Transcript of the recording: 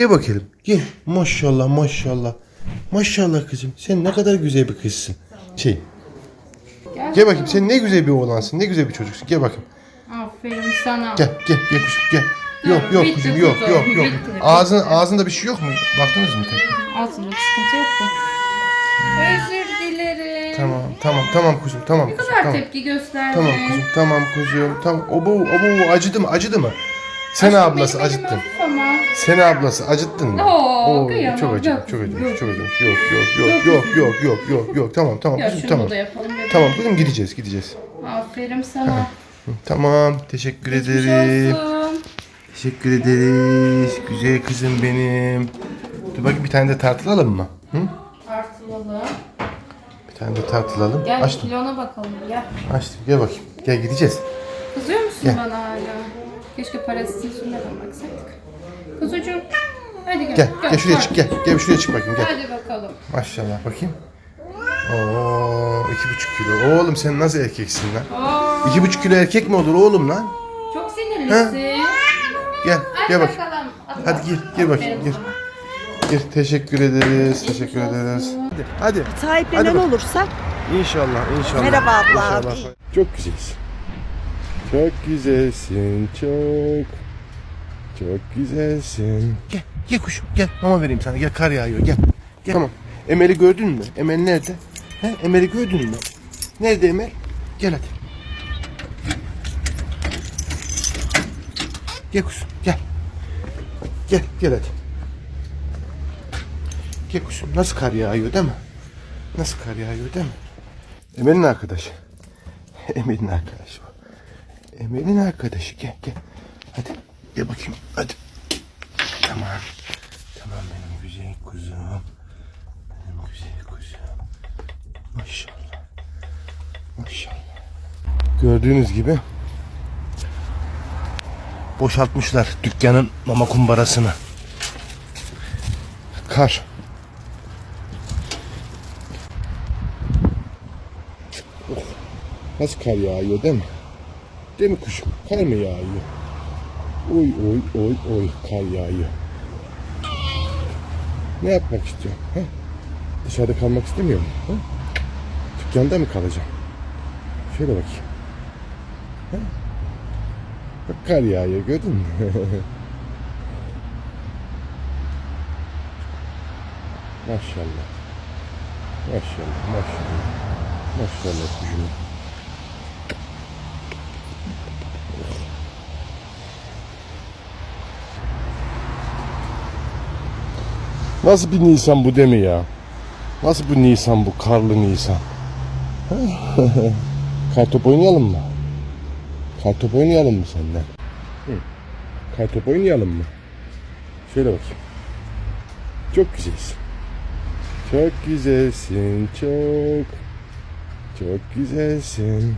Gel bakalım. Gel. Maşallah maşallah. Maşallah kızım. Sen ne kadar güzel bir kızsın. Şey. Gel bakayım. Sen ne güzel bir oğlansın. Ne güzel bir çocuksun. Gel bakayım. Aferin sana. Gel gel gel kuşum gel. Yok yok bitti kuzum yok yok yok. Ağzın ağzında bir şey yok mu? Baktınız mı? Ağzında bir sıkıntı yoktu. Özür dilerim. Tamam tamam tamam kuzum tamam Ne kuzum kadar tamam. tepki gösterdin. Tamam kuzum tamam kuzum tamam. Obo obo acıdı mı acıdı mı? Sen ablası Benim acıttın. ama. Sen ablası acıttın mı? Oo, kıyamam. çok Yok, çok acıdı yok. çok acıdı. Yok yok yok yok yok yok yok yok tamam tamam Ya şunu tamam. da yapalım. bebeğim. Tamam kuzum gideceğiz gideceğiz. Aferin sana. Hı, Tamam teşekkür Geçmiş ederim. olsun. Teşekkür ederiz. Güzel kızım benim. Dur bakayım bir tane de tartılalım mı? Hı? Artılalım. Bir tane de tartılalım. Gel Açtım. kilona bakalım gel. Açtım. Gel bakayım. Gel gideceğiz. Kızıyor musun bana hala? Keşke parasını üstünden baksaydık. Kuzucuğum. Hadi gel. Gel. Gel şuraya çık. Gel. Gel şuraya çık bakayım. Gel. Hadi bakalım. Maşallah bakayım. Oo, iki buçuk kilo. Oğlum sen nasıl erkeksin lan? Oo, İki buçuk kilo erkek mi olur oğlum lan? çok sinirlisin. Gel. Hadi Gel bakalım. Hadi, Hadi gir. Gir bakayım. Gir. Gir. Teşekkür ederiz. Teşekkür ederiz. Hadi. Hadi. Sahiplenen Hadi bak- olursa İnşallah, inşallah. Merhaba abla. İnşallah. Çok güzelsin. Çok güzelsin, çok. Çok güzelsin. Gel, gel kuşum, gel. Mama vereyim sana. Gel, kar yağıyor, gel. Gel. Tamam. Emel'i gördün mü? Emel nerede? He? Emel'i gördün mü? Nerede Emel? Gel hadi. Gel kuşum, gel. Gel, gel hadi. Gel kuşum. Nasıl kar yağıyor değil mi? Nasıl kar yağıyor değil mi? Emel'in arkadaşı. Emel'in arkadaşı bu. Emel'in arkadaşı. Gel gel. Hadi gel bakayım. Hadi. Tamam. Tamam benim güzel kuzum. Benim güzel kuzum. Maşallah. Maşallah. Gördüğünüz gibi boşaltmışlar dükkanın mama kumbarasını. Kar. Nasıl kar yağıyor değil mi? Değil mi kuşum? Kar mı yağıyor? Oy oy oy oy kar yağıyor. Ne yapmak istiyorsun? He? Dışarıda kalmak istemiyor musun? He? Dükkanda mı kalacağım? Şöyle bakayım. He? Bak kar yağıyor gördün mü? maşallah. Maşallah maşallah. Maşallah kuşum. Nasıl bir Nisan bu değil mi ya? Nasıl bu Nisan bu? Karlı Nisan. Kartop oynayalım mı? Kartop oynayalım mı senden? Hı. Kartop oynayalım mı? Şöyle bakayım. Çok güzelsin. Çok güzelsin çok. Çok güzelsin.